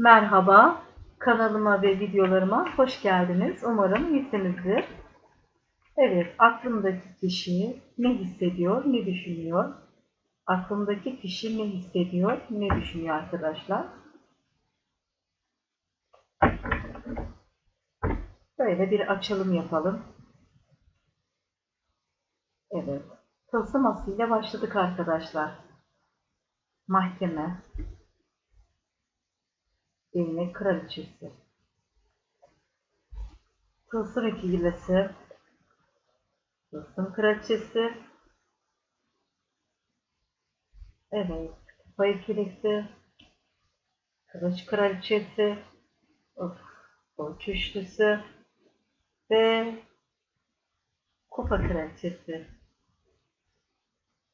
Merhaba, kanalıma ve videolarıma hoş geldiniz. Umarım iyisinizdir. Evet, aklımdaki kişi ne hissediyor, ne düşünüyor? Aklımdaki kişi ne hissediyor, ne düşünüyor arkadaşlar? Böyle bir açılım yapalım. Evet, tılsım asıyla başladık arkadaşlar. Mahkeme, değnek kraliçesi, tılsım ikilisi, tılsım kraliçesi, evet, kupa ikilisi, kılıç kraliçesi, of, borç üçlüsü. Ve kupa kraliçesi.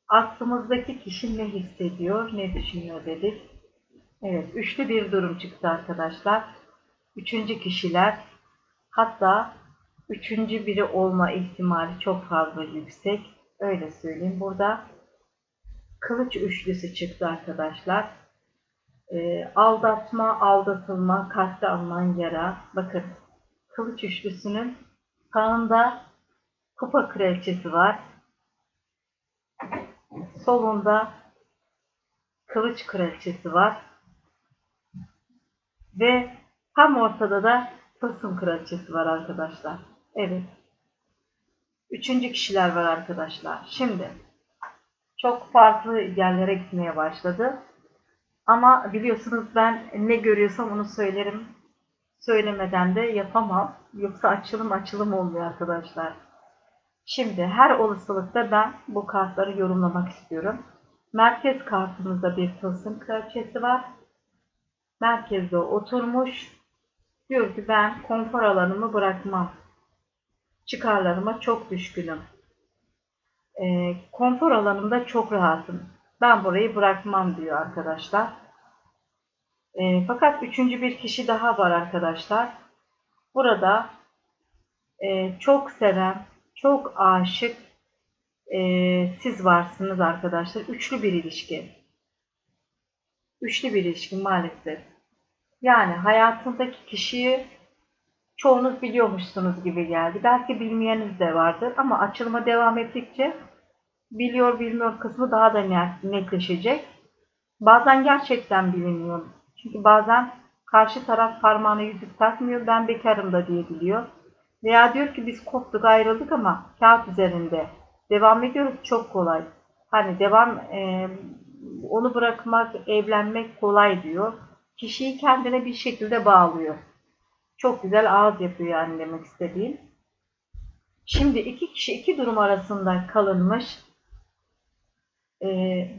Aklımızdaki kişi ne hissediyor, ne düşünüyor dedik. Evet, üçlü bir durum çıktı arkadaşlar. Üçüncü kişiler, hatta üçüncü biri olma ihtimali çok fazla yüksek. Öyle söyleyeyim. Burada kılıç üçlüsü çıktı arkadaşlar. E, aldatma, aldatılma, kalpte alınan yara. Bakın, kılıç üçlüsünün sağında kupa kraliçesi var. Solunda kılıç kraliçesi var. Ve tam ortada da tılsım kraliçesi var arkadaşlar. Evet. Üçüncü kişiler var arkadaşlar. Şimdi çok farklı yerlere gitmeye başladı. Ama biliyorsunuz ben ne görüyorsam onu söylerim. Söylemeden de yapamam. Yoksa açılım açılım olmuyor arkadaşlar. Şimdi her olasılıkta ben bu kartları yorumlamak istiyorum. Merkez kartımızda bir tılsım kraliçesi var. Merkezde oturmuş. Diyor ki ben konfor alanımı bırakmam. Çıkarlarıma çok düşkünüm. E, konfor alanımda çok rahatım. Ben burayı bırakmam diyor arkadaşlar. E, fakat üçüncü bir kişi daha var arkadaşlar. Burada e, çok seven, çok aşık e, siz varsınız arkadaşlar. Üçlü bir ilişki. Üçlü bir ilişki maalesef. Yani hayatındaki kişiyi çoğunuz biliyormuşsunuz gibi geldi. Belki bilmeyeniniz de vardır ama açılıma devam ettikçe biliyor bilmiyor kısmı daha da netleşecek. Bazen gerçekten biliniyor. Çünkü bazen karşı taraf parmağına yüzük takmıyor, ben bekarım da diyebiliyor. Veya diyor ki biz koptuk ayrıldık ama kağıt üzerinde devam ediyoruz çok kolay. Hani devam e, onu bırakmak, evlenmek kolay diyor. Kişiyi kendine bir şekilde bağlıyor. Çok güzel ağız yapıyor yani demek istediğim. Şimdi iki kişi iki durum arasında kalınmış e,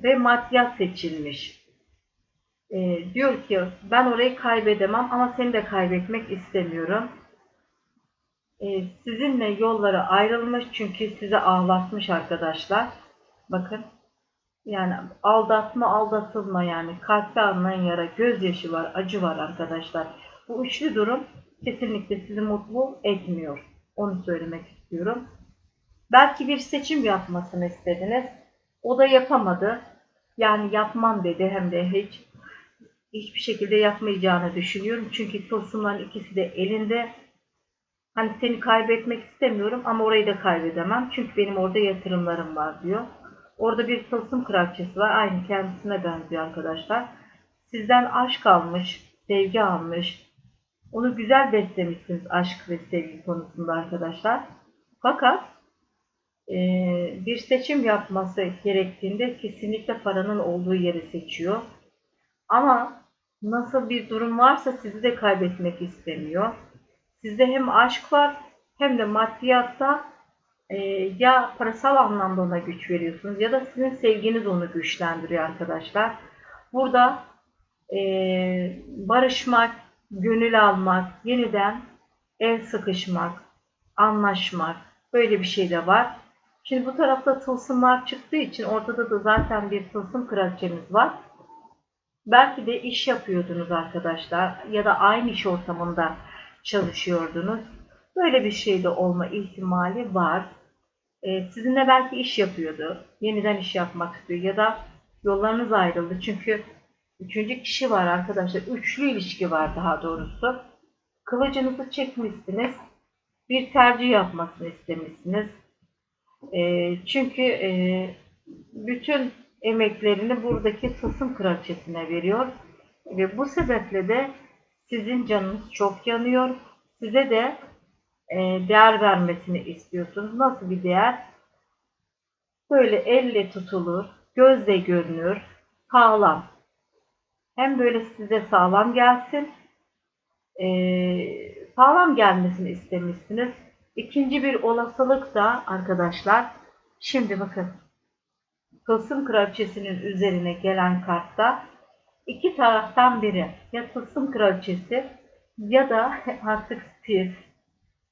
ve maddiyat seçilmiş. E, diyor ki ben orayı kaybedemem ama seni de kaybetmek istemiyorum. E, sizinle yolları ayrılmış çünkü sizi ağlatmış arkadaşlar. Bakın yani aldatma aldatılma yani kalpte alınan yara gözyaşı var acı var arkadaşlar. Bu üçlü durum kesinlikle sizi mutlu etmiyor. Onu söylemek istiyorum. Belki bir seçim yapmasını istediniz. O da yapamadı. Yani yapmam dedi hem de hiç hiçbir şekilde yapmayacağını düşünüyorum. Çünkü tılsımların ikisi de elinde. Hani seni kaybetmek istemiyorum ama orayı da kaybedemem. Çünkü benim orada yatırımlarım var diyor. Orada bir tılsım kraliçesi var. Aynı kendisine benziyor arkadaşlar. Sizden aşk almış, sevgi almış. Onu güzel beslemişsiniz aşk ve sevgi konusunda arkadaşlar. Fakat e, bir seçim yapması gerektiğinde kesinlikle paranın olduğu yeri seçiyor. Ama nasıl bir durum varsa sizi de kaybetmek istemiyor. Sizde hem aşk var hem de maddiyatta e, ya parasal anlamda ona güç veriyorsunuz ya da sizin sevginiz onu güçlendiriyor arkadaşlar. Burada e, barışmak, gönül almak, yeniden el sıkışmak, anlaşmak böyle bir şey de var. Şimdi bu tarafta tılsımlar çıktığı için ortada da zaten bir tılsım kraliçemiz var. Belki de iş yapıyordunuz arkadaşlar ya da aynı iş ortamında çalışıyordunuz. Böyle bir şey de olma ihtimali var. Ee, sizinle belki iş yapıyordu. Yeniden iş yapmak istiyor ya da yollarınız ayrıldı. Çünkü Üçüncü kişi var arkadaşlar. Üçlü ilişki var daha doğrusu. Kılıcınızı çekmişsiniz. Bir tercih yapmasını istemişsiniz. E, çünkü e, bütün emeklerini buradaki tılsım kraliçesine veriyor. Ve bu sebeple de sizin canınız çok yanıyor. Size de e, değer vermesini istiyorsunuz. Nasıl bir değer? Böyle elle tutulur, gözle görünür, sağlam. Hem böyle size sağlam gelsin, e, sağlam gelmesini istemişsiniz. İkinci bir olasılık da arkadaşlar, şimdi bakın, Tılsım Kraliçesi'nin üzerine gelen kartta iki taraftan biri ya Tılsım Kraliçesi ya da artık siz,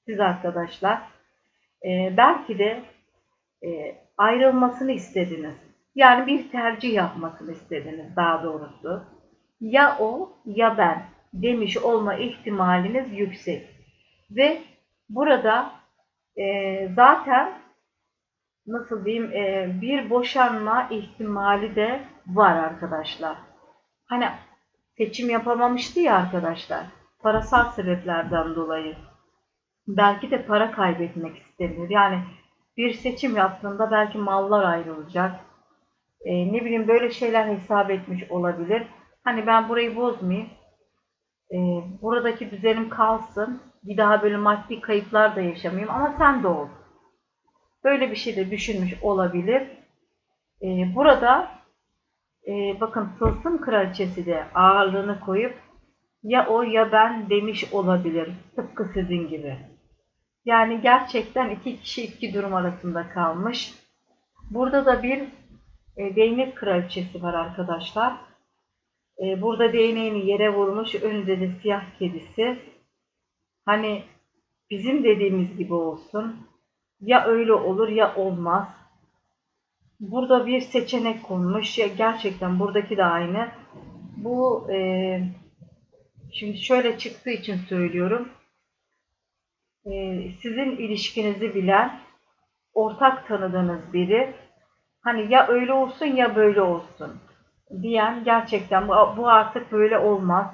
siz arkadaşlar e, belki de e, ayrılmasını istediniz. Yani bir tercih yapmasını istediniz daha doğrusu. Ya o ya ben demiş olma ihtimaliniz yüksek. Ve burada e, zaten nasıl diyeyim e, bir boşanma ihtimali de var arkadaşlar. Hani seçim yapamamıştı ya arkadaşlar. Parasal sebeplerden dolayı. Belki de para kaybetmek istemiyor. Yani bir seçim yaptığında belki mallar ayrılacak. E, ne bileyim böyle şeyler hesap etmiş olabilir. Hani ben burayı bozmayayım. E, buradaki düzenim kalsın. Bir daha böyle maddi kayıplar da yaşamayayım ama sen de ol. Böyle bir şey de düşünmüş olabilir. E, burada e, bakın tılsım kraliçesi de ağırlığını koyup ya o ya ben demiş olabilir. Tıpkı sizin gibi. Yani gerçekten iki kişi iki durum arasında kalmış. Burada da bir e, değnek kraliçesi var arkadaşlar. E, burada değneğini yere vurmuş. Önünde de siyah kedisi. Hani bizim dediğimiz gibi olsun. Ya öyle olur ya olmaz. Burada bir seçenek konmuş. Ya gerçekten buradaki de aynı. Bu e, şimdi şöyle çıktığı için söylüyorum. E, sizin ilişkinizi bilen, ortak tanıdığınız biri hani ya öyle olsun ya böyle olsun diyen gerçekten bu artık böyle olmaz.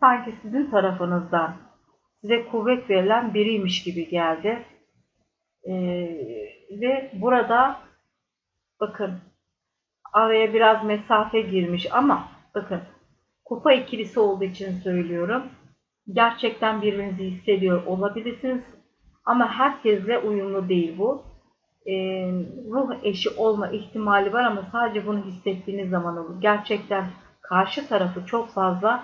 Sanki sizin tarafınızdan size kuvvet verilen biriymiş gibi geldi. Ee, ve burada bakın araya biraz mesafe girmiş ama bakın kupa ikilisi olduğu için söylüyorum. Gerçekten birbirinizi hissediyor olabilirsiniz. Ama herkesle uyumlu değil bu. Ee, ruh eşi olma ihtimali var ama sadece bunu hissettiğiniz zaman olur. Gerçekten karşı tarafı çok fazla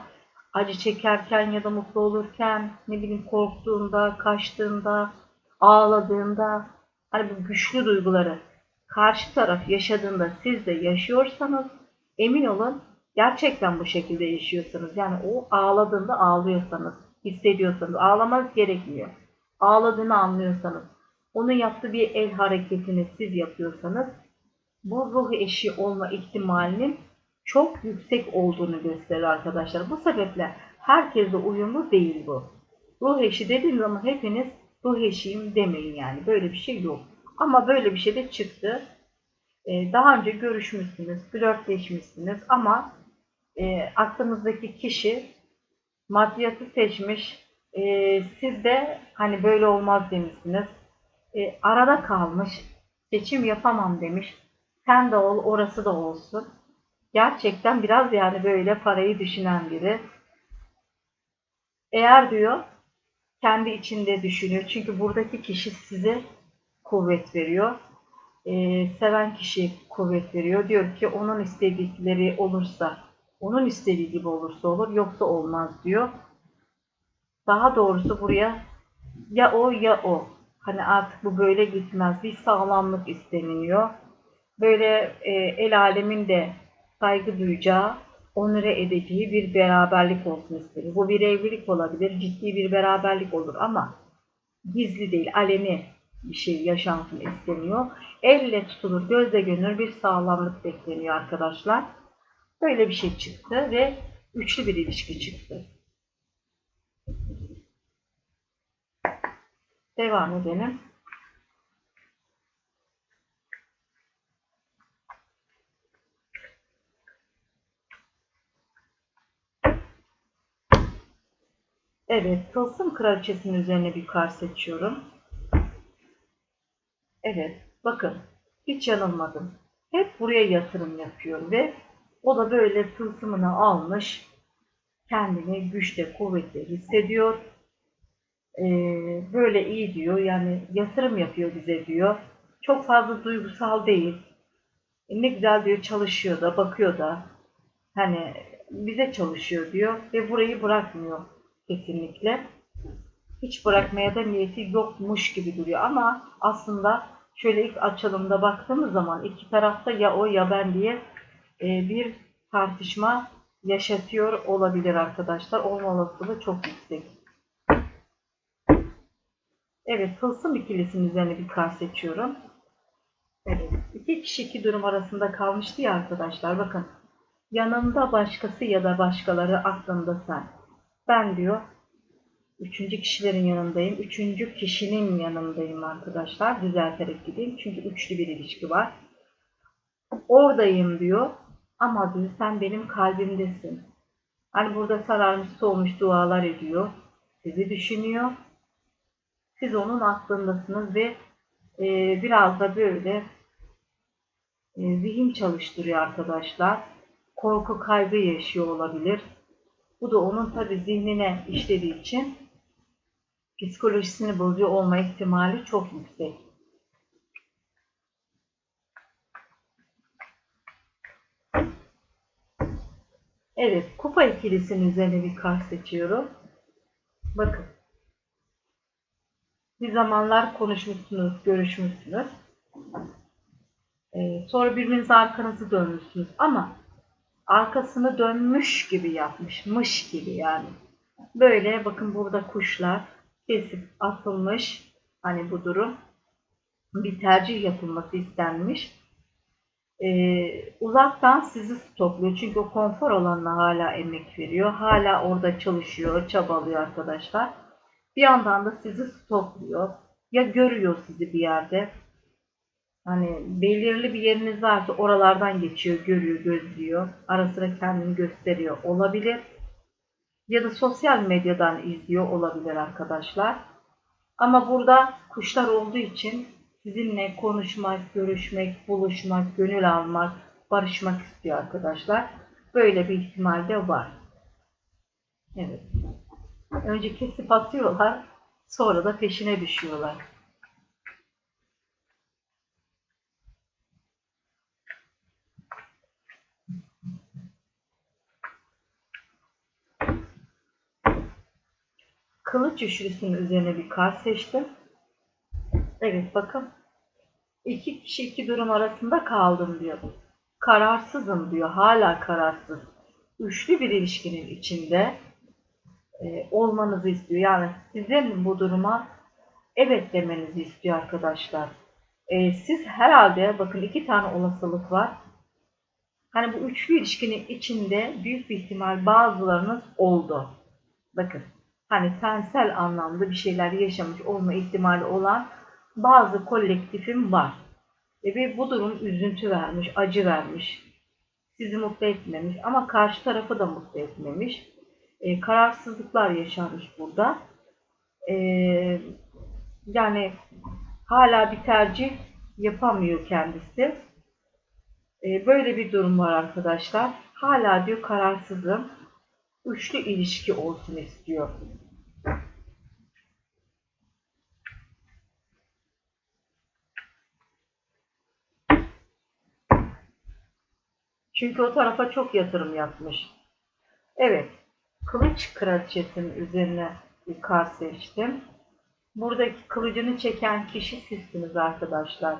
acı çekerken ya da mutlu olurken, ne bileyim korktuğunda, kaçtığında, ağladığında, hani bu güçlü duyguları karşı taraf yaşadığında siz de yaşıyorsanız emin olun gerçekten bu şekilde yaşıyorsanız yani o ağladığında ağlıyorsanız hissediyorsanız ağlamanız gerekmiyor. Ağladığını anlıyorsanız onun yaptığı bir el hareketini siz yapıyorsanız bu ruh eşi olma ihtimalinin çok yüksek olduğunu gösterir arkadaşlar. Bu sebeple herkesle uyumlu değil bu. Ruh eşi dediğim zaman hepiniz ruh eşiyim demeyin yani. Böyle bir şey yok. Ama böyle bir şey de çıktı. Ee, daha önce görüşmüşsünüz, flörtleşmişsiniz ama e, aklınızdaki kişi maddiyatı seçmiş. E, siz de hani böyle olmaz demişsiniz. E, arada kalmış. Seçim yapamam demiş. Sen de ol, orası da olsun. Gerçekten biraz yani böyle parayı düşünen biri. Eğer diyor kendi içinde düşünüyor. Çünkü buradaki kişi size kuvvet veriyor. Ee, seven kişi kuvvet veriyor. Diyor ki onun istedikleri olursa, onun istediği gibi olursa olur, yoksa olmaz diyor. Daha doğrusu buraya ya o ya o. Hani artık bu böyle gitmez. Bir sağlamlık isteniyor. Böyle e, el alemin de saygı duyacağı, onure edeceği bir beraberlik olsun isterim. Bu bir evlilik olabilir, ciddi bir beraberlik olur ama gizli değil, aleni bir şey yaşantını isteniyor. Elle tutulur, gözle görünür bir sağlamlık bekleniyor arkadaşlar. Böyle bir şey çıktı ve üçlü bir ilişki çıktı. Devam edelim. Evet, tılsım kraliçesinin üzerine bir kar seçiyorum. Evet, bakın hiç yanılmadım. Hep buraya yatırım yapıyorum ve o da böyle tılsımını almış, kendini güçte, kuvvetli hissediyor. Ee, böyle iyi diyor, yani yatırım yapıyor bize diyor. Çok fazla duygusal değil. E, ne güzel diyor, çalışıyor da, bakıyor da. Hani bize çalışıyor diyor ve burayı bırakmıyor kesinlikle. Hiç bırakmaya da niyeti yokmuş gibi duruyor ama aslında şöyle ilk açılımda baktığımız zaman iki tarafta ya o ya ben diye bir tartışma yaşatıyor olabilir arkadaşlar. Olma olasılığı çok yüksek. Evet, tılsım ikilisinin üzerine bir kar seçiyorum. Evet, iki kişi iki durum arasında kalmıştı ya arkadaşlar. Bakın, yanında başkası ya da başkaları aklında sen. Ben diyor, üçüncü kişilerin yanındayım. Üçüncü kişinin yanındayım arkadaşlar. Düzelterek gideyim. Çünkü üçlü bir ilişki var. Oradayım diyor. Ama diyor sen benim kalbimdesin. Hani burada sararmış soğumuş dualar ediyor. Sizi düşünüyor. Siz onun aklındasınız ve e, biraz da böyle e, zihin çalıştırıyor arkadaşlar. Korku kaygı yaşıyor olabilir. Bu da onun tabi zihnine işlediği için psikolojisini bozuyor olma ihtimali çok yüksek. Evet, kupa ikilisinin üzerine bir kart seçiyorum. Bakın. Bir zamanlar konuşmuşsunuz, görüşmüşsünüz. Ee, sonra birbirinize arkanızı dönmüşsünüz ama arkasını dönmüş gibi yapmışmış gibi yani. Böyle bakın burada kuşlar kesip atılmış. Hani bu durum bir tercih yapılması istenmiş. Ee, uzaktan sizi stopluyor. Çünkü o konfor alanına hala emek veriyor. Hala orada çalışıyor, çabalıyor arkadaşlar. Bir yandan da sizi stopluyor. Ya görüyor sizi bir yerde. Hani belirli bir yeriniz varsa oralardan geçiyor, görüyor, gözlüyor. Ara sıra kendini gösteriyor olabilir. Ya da sosyal medyadan izliyor olabilir arkadaşlar. Ama burada kuşlar olduğu için sizinle konuşmak, görüşmek, buluşmak, gönül almak, barışmak istiyor arkadaşlar. Böyle bir ihtimal de var. Evet. Önce kesip atıyorlar, sonra da peşine düşüyorlar. Kılıç üçlüsünün üzerine bir kart seçtim. Evet bakın. İki kişi iki durum arasında kaldım diyor. Kararsızım diyor. Hala kararsız. Üçlü bir ilişkinin içinde e, olmanızı istiyor. Yani sizin bu duruma evet demenizi istiyor arkadaşlar. E, siz herhalde bakın iki tane olasılık var. Hani bu üçlü ilişkinin içinde büyük bir ihtimal bazılarınız oldu. Bakın hani tensel anlamda bir şeyler yaşamış olma ihtimali olan bazı kolektifim var. E, ve bu durum üzüntü vermiş, acı vermiş. Sizi mutlu etmemiş ama karşı tarafı da mutlu etmemiş. E, kararsızlıklar yaşanmış burada. E, yani hala bir tercih yapamıyor kendisi. E, böyle bir durum var arkadaşlar. Hala diyor kararsızım. Üçlü ilişki olsun istiyor. Çünkü o tarafa çok yatırım yapmış. Evet. Kılıç kraliçesinin üzerine bir kart seçtim. Buradaki kılıcını çeken kişi sizsiniz arkadaşlar.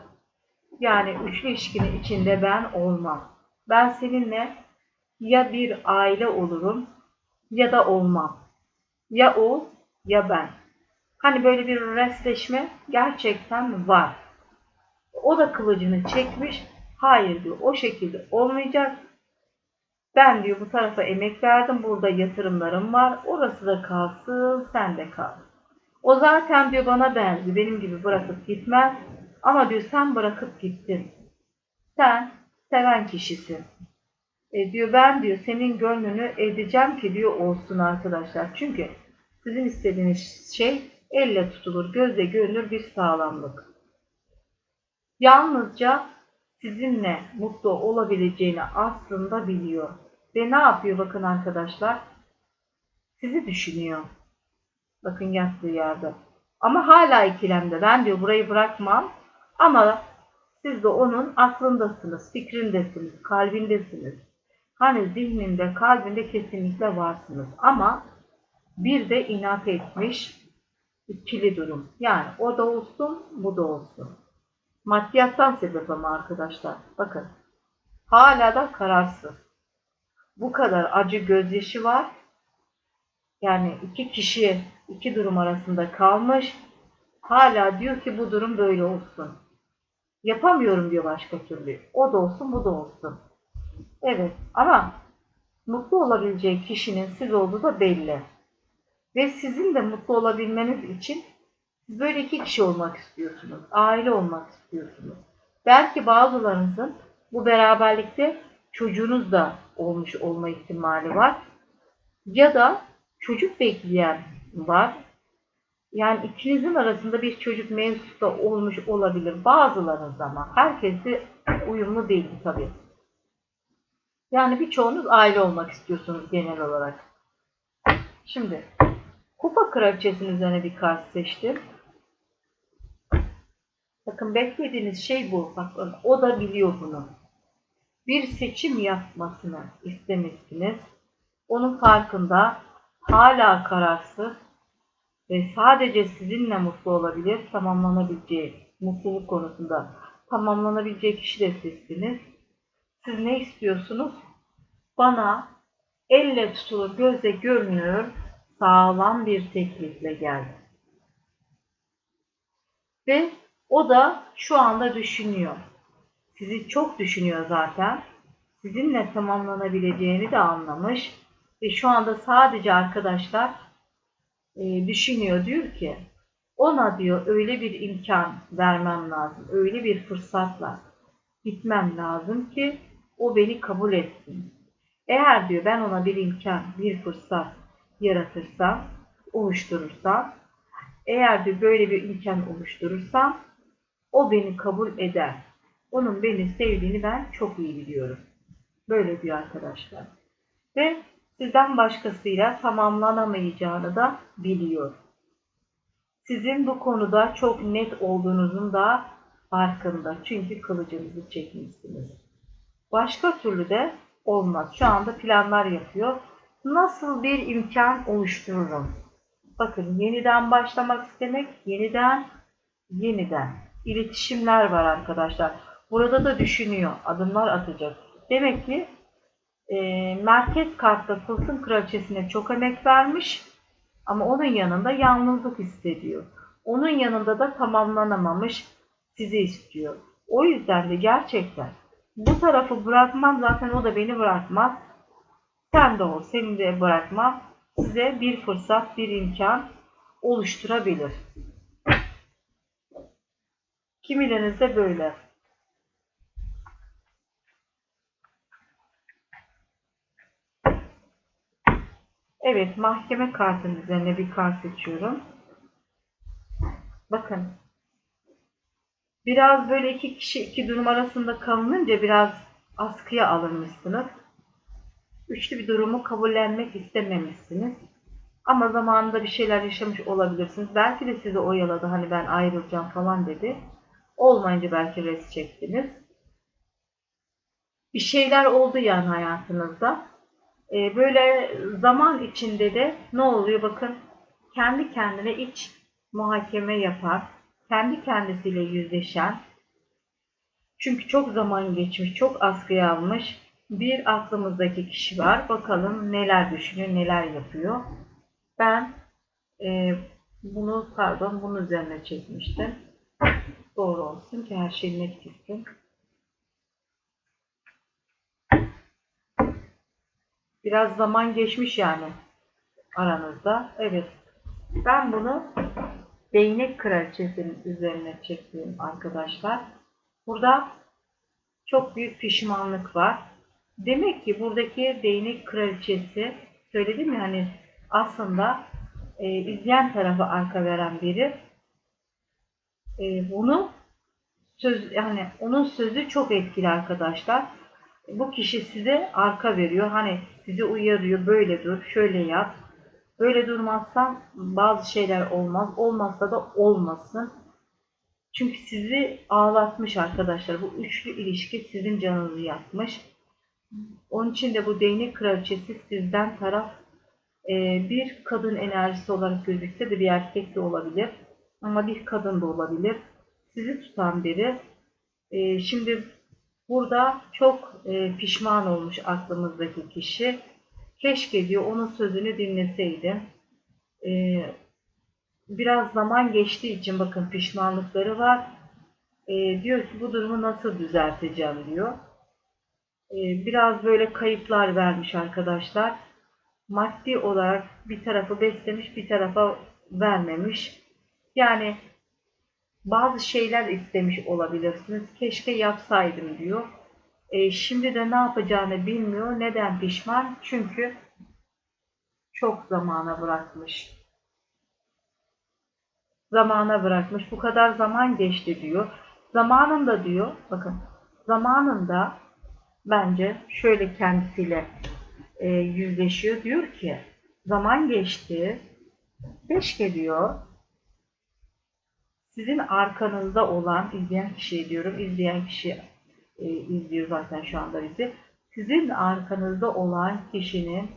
Yani üçlü ilişkinin içinde ben olmam. Ben seninle ya bir aile olurum ya da olmam. Ya o ya ben. Hani böyle bir restleşme gerçekten var. O da kılıcını çekmiş Hayır diyor o şekilde olmayacak. Ben diyor bu tarafa emek verdim. Burada yatırımlarım var. Orası da kalsın. Sen de kal. O zaten diyor bana benzi. Benim gibi bırakıp gitmez. Ama diyor sen bırakıp gittin. Sen seven kişisin. E diyor ben diyor senin gönlünü edeceğim ki diyor olsun arkadaşlar. Çünkü Sizin istediğiniz şey elle tutulur, gözle görünür bir sağlamlık. Yalnızca sizinle mutlu olabileceğini aslında biliyor. Ve ne yapıyor bakın arkadaşlar? Sizi düşünüyor. Bakın yattığı yerde. Ama hala ikilemde. Ben diyor burayı bırakmam. Ama siz de onun aklındasınız, fikrindesiniz, kalbindesiniz. Hani zihninde, kalbinde kesinlikle varsınız. Ama bir de inat etmiş ikili durum. Yani o da olsun, bu da olsun. Maddiyattan sebep ama arkadaşlar. Bakın. Hala da kararsız. Bu kadar acı gözyaşı var. Yani iki kişi iki durum arasında kalmış. Hala diyor ki bu durum böyle olsun. Yapamıyorum diyor başka türlü. O da olsun bu da olsun. Evet ama mutlu olabileceği kişinin siz olduğu da belli. Ve sizin de mutlu olabilmeniz için siz böyle iki kişi olmak istiyorsunuz. Aile olmak istiyorsunuz. Belki bazılarınızın bu beraberlikte çocuğunuz da olmuş olma ihtimali var. Ya da çocuk bekleyen var. Yani ikinizin arasında bir çocuk mevzusu da olmuş olabilir. Bazılarınız ama. Herkes de uyumlu değil tabii. Yani birçoğunuz aile olmak istiyorsunuz genel olarak. Şimdi kupa kraliçesinin üzerine bir kart seçtim. Bakın beklediğiniz şey bu. Bakın o da biliyor bunu. Bir seçim yapmasını istemişsiniz. Onun farkında hala kararsız ve sadece sizinle mutlu olabilir, tamamlanabileceği, mutluluk konusunda tamamlanabileceği kişi de sizsiniz. Siz ne istiyorsunuz? Bana elle tutulur, gözle görünür, sağlam bir teklifle geldi. Ve o da şu anda düşünüyor. Sizi çok düşünüyor zaten. Sizinle tamamlanabileceğini de anlamış. Ve şu anda sadece arkadaşlar e, düşünüyor. Diyor ki ona diyor öyle bir imkan vermem lazım. Öyle bir fırsatla gitmem lazım ki o beni kabul etsin. Eğer diyor ben ona bir imkan, bir fırsat yaratırsam, oluşturursam, eğer diyor böyle bir imkan oluşturursam o beni kabul eder. Onun beni sevdiğini ben çok iyi biliyorum. Böyle diyor arkadaşlar. Ve sizden başkasıyla tamamlanamayacağını da biliyor. Sizin bu konuda çok net olduğunuzun da farkında. Çünkü kılıcınızı çekmişsiniz. Başka türlü de olmaz. Şu anda planlar yapıyor. Nasıl bir imkan oluştururum? Bakın yeniden başlamak istemek, yeniden, yeniden. İletişimler var arkadaşlar. Burada da düşünüyor, adımlar atacak. Demek ki e, merkez kartta Tılsım Kraliçesi'ne çok emek vermiş ama onun yanında yalnızlık hissediyor. Onun yanında da tamamlanamamış sizi istiyor. O yüzden de gerçekten bu tarafı bırakmam zaten o da beni bırakmaz. Sen de ol, seni de bırakmam. Size bir fırsat, bir imkan oluşturabilir. Kimilerinizde böyle. Evet, mahkeme kartının üzerine bir kart seçiyorum. Bakın. Biraz böyle iki kişi iki durum arasında kalınınca biraz askıya alınmışsınız. Üçlü bir durumu kabullenmek istememişsiniz. Ama zamanında bir şeyler yaşamış olabilirsiniz. Belki de sizi oyaladı hani ben ayrılacağım falan dedi. Olmayınca belki res çektiniz. Bir şeyler oldu yani hayatınızda. Ee, böyle zaman içinde de ne oluyor bakın kendi kendine iç muhakeme yapar. Kendi kendisiyle yüzleşen. Çünkü çok zaman geçmiş, çok askıya almış bir aklımızdaki kişi var. Bakalım neler düşünüyor, neler yapıyor. Ben e, bunu pardon bunun üzerine çekmiştim. Doğru olsun ki her şey net gitsin. Biraz zaman geçmiş yani aranızda. Evet. Ben bunu değnek kraliçesinin üzerine çektim arkadaşlar. Burada çok büyük pişmanlık var. Demek ki buradaki değnek kraliçesi söyledim ya hani aslında e, izleyen tarafa arka veren biri. E, bunu söz yani onun sözü çok etkili arkadaşlar. Bu kişi size arka veriyor. Hani sizi uyarıyor. Böyle dur, şöyle yap. Böyle durmazsan bazı şeyler olmaz. Olmazsa da olmasın. Çünkü sizi ağlatmış arkadaşlar. Bu üçlü ilişki sizin canınızı yakmış. Onun için de bu değnek kraliçesi sizden taraf e, bir kadın enerjisi olarak gözükse de bir erkek de olabilir. Ama bir kadın da olabilir. Sizi tutan biri. E, şimdi burada çok e, pişman olmuş aklımızdaki kişi. Keşke diyor onun sözünü dinleseydim. E, biraz zaman geçtiği için bakın pişmanlıkları var. E, diyor ki bu durumu nasıl düzelteceğim diyor. E, biraz böyle kayıplar vermiş arkadaşlar. Maddi olarak bir tarafı beslemiş bir tarafa vermemiş. Yani bazı şeyler istemiş olabilirsiniz. Keşke yapsaydım diyor. E, şimdi de ne yapacağını bilmiyor. Neden pişman? Çünkü çok zamana bırakmış zamana bırakmış. Bu kadar zaman geçti diyor. Zamanında diyor, bakın zamanında bence şöyle kendisiyle e, yüzleşiyor. Diyor ki zaman geçti. Keşke diyor sizin arkanızda olan izleyen kişi diyorum. izleyen kişi e, izliyor zaten şu anda bizi. Sizin arkanızda olan kişinin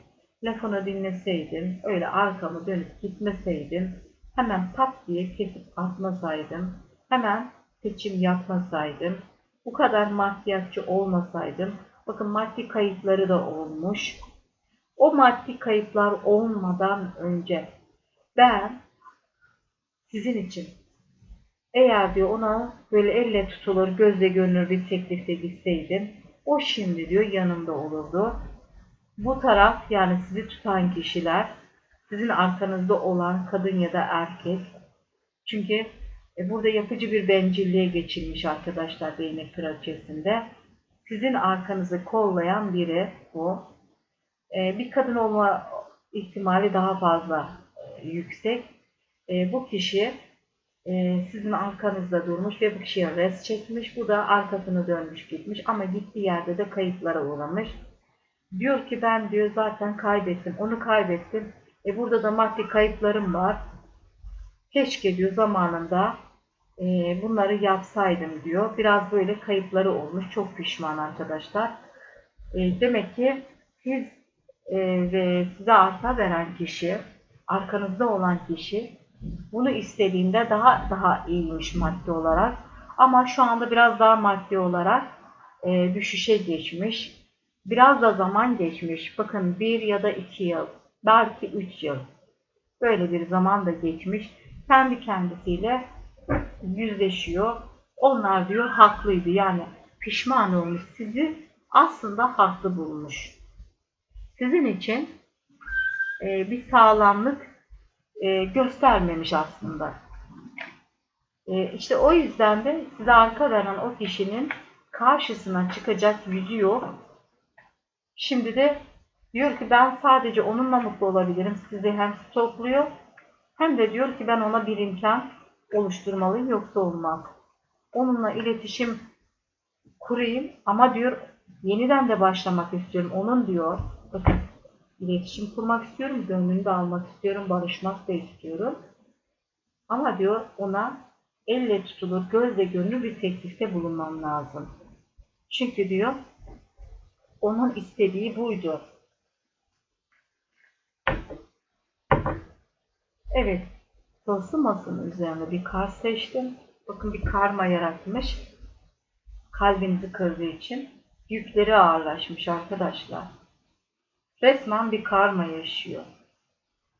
lafını dinleseydim, öyle arkamı dönüp gitmeseydim, hemen pat diye kesip atmasaydım, hemen seçim yapmasaydım, bu kadar maddiyatçı olmasaydım, bakın maddi kayıpları da olmuş. O maddi kayıplar olmadan önce ben sizin için eğer diyor ona böyle elle tutulur, gözle görünür bir teklifte gitseydim, o şimdi diyor yanımda olurdu. Bu taraf yani sizi tutan kişiler sizin arkanızda olan kadın ya da erkek. Çünkü e, burada yapıcı bir bencilliğe geçilmiş arkadaşlar değnek kraliçesinde. Sizin arkanızı kollayan biri bu. E, bir kadın olma ihtimali daha fazla e, yüksek. E, bu kişi e, sizin arkanızda durmuş ve bu kişiye res çekmiş. Bu da arkasını dönmüş gitmiş ama gittiği yerde de kayıplara uğramış. Diyor ki ben diyor zaten kaybettim, onu kaybettim. E burada da maddi kayıplarım var. Keşke diyor zamanında e, bunları yapsaydım diyor. Biraz böyle kayıpları olmuş. Çok pişman arkadaşlar. E, demek ki siz e, ve size arka veren kişi, arkanızda olan kişi bunu istediğinde daha daha iyiymiş maddi olarak. Ama şu anda biraz daha maddi olarak e, düşüşe geçmiş. Biraz da zaman geçmiş. Bakın bir ya da iki yıl belki 3 yıl. Böyle bir zaman da geçmiş. Kendi kendisiyle yüzleşiyor. Onlar diyor haklıydı. Yani pişman olmuş. Sizi aslında haklı bulmuş. Sizin için e, bir sağlamlık e, göstermemiş aslında. E, işte o yüzden de size arka veren o kişinin karşısına çıkacak yüzü yok. Şimdi de Diyor ki ben sadece onunla mutlu olabilirim. Sizi hem stokluyor hem de diyor ki ben ona bir imkan oluşturmalıyım yoksa olmaz. Onunla iletişim kurayım ama diyor yeniden de başlamak istiyorum. Onun diyor iletişim kurmak istiyorum, gönlünü de almak istiyorum, barışmak da istiyorum. Ama diyor ona elle tutulur, gözle görünür bir teklifte bulunmam lazım. Çünkü diyor onun istediği buydu. Evet. Tılsım masanın üzerinde bir kar seçtim. Bakın bir karma yaratmış. Kalbinizi kırdığı için. Yükleri ağırlaşmış arkadaşlar. Resmen bir karma yaşıyor.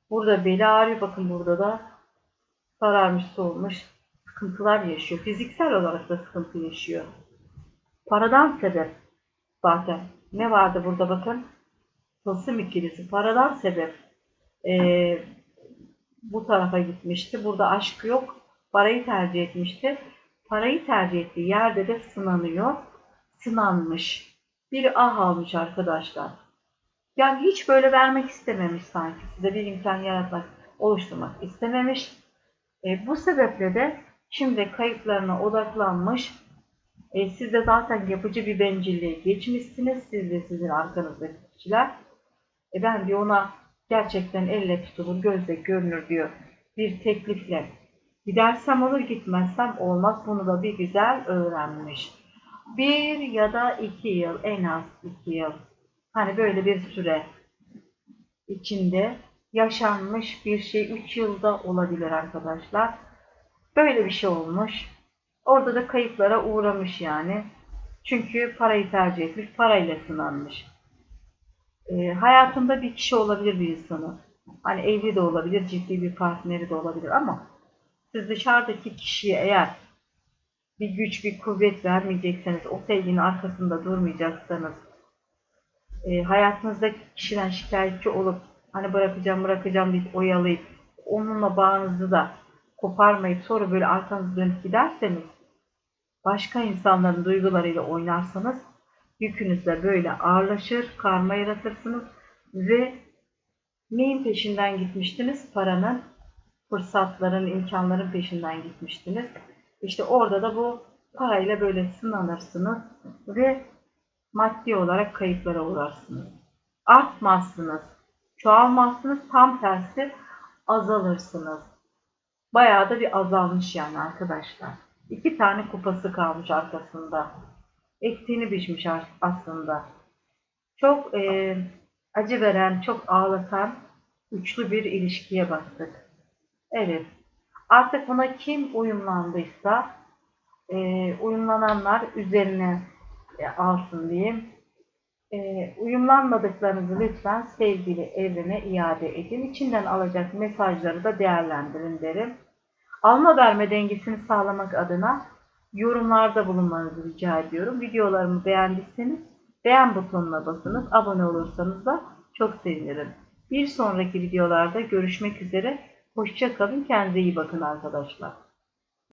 Burada beli ağrıyor. Bakın burada da sararmış, soğumuş sıkıntılar yaşıyor. Fiziksel olarak da sıkıntı yaşıyor. Paradan sebep zaten. Ne vardı burada bakın? Tılsım ikilisi. Paradan sebep. Ee, bu tarafa gitmişti. Burada aşk yok. Parayı tercih etmişti. Parayı tercih ettiği yerde de sınanıyor. Sınanmış. Bir ah almış arkadaşlar. Yani hiç böyle vermek istememiş sanki size bir imkan yaratmak. oluşturmak istememiş. E, bu sebeple de şimdi kayıplarına odaklanmış. E, siz de zaten yapıcı bir bencilliğe geçmişsiniz. Siz de sizin arkanızdaki kişiler. E, ben diyor ona gerçekten elle tutulur, gözle görünür diyor. Bir teklifle gidersem olur, gitmezsem olmaz. Bunu da bir güzel öğrenmiş. Bir ya da iki yıl, en az iki yıl. Hani böyle bir süre içinde yaşanmış bir şey 3 yılda olabilir arkadaşlar. Böyle bir şey olmuş. Orada da kayıplara uğramış yani. Çünkü parayı tercih etmiş, parayla sınanmış. E, hayatında bir kişi olabilir bir insanı. Hani evli de olabilir, ciddi bir partneri de olabilir ama siz dışarıdaki kişiye eğer bir güç, bir kuvvet vermeyecekseniz, o sevginin arkasında durmayacaksanız, e, hayatınızdaki kişiden şikayetçi olup hani bırakacağım bırakacağım deyip oyalayıp onunla bağınızı da koparmayıp sonra böyle arkanızı dönüp giderseniz başka insanların duygularıyla oynarsanız yükünüz de böyle ağırlaşır, karma yaratırsınız ve neyin peşinden gitmiştiniz? Paranın, fırsatların, imkanların peşinden gitmiştiniz. İşte orada da bu parayla böyle sınanırsınız ve maddi olarak kayıplara uğrarsınız. Artmazsınız, çoğalmazsınız, tam tersi azalırsınız. Bayağı da bir azalmış yani arkadaşlar. İki tane kupası kalmış arkasında. Ektiğini biçmiş aslında. Çok e, acı veren, çok ağlatan üçlü bir ilişkiye baktık. Evet. Artık buna kim uyumlandıysa e, uyumlananlar üzerine e, alsın diyeyim. E, uyumlanmadıklarınızı lütfen sevgili evrene iade edin. İçinden alacak mesajları da değerlendirin derim. Alma verme dengesini sağlamak adına yorumlarda bulunmanızı rica ediyorum. Videolarımı beğendiyseniz beğen butonuna basınız. Abone olursanız da çok sevinirim. Bir sonraki videolarda görüşmek üzere. Hoşçakalın. Kendinize iyi bakın arkadaşlar.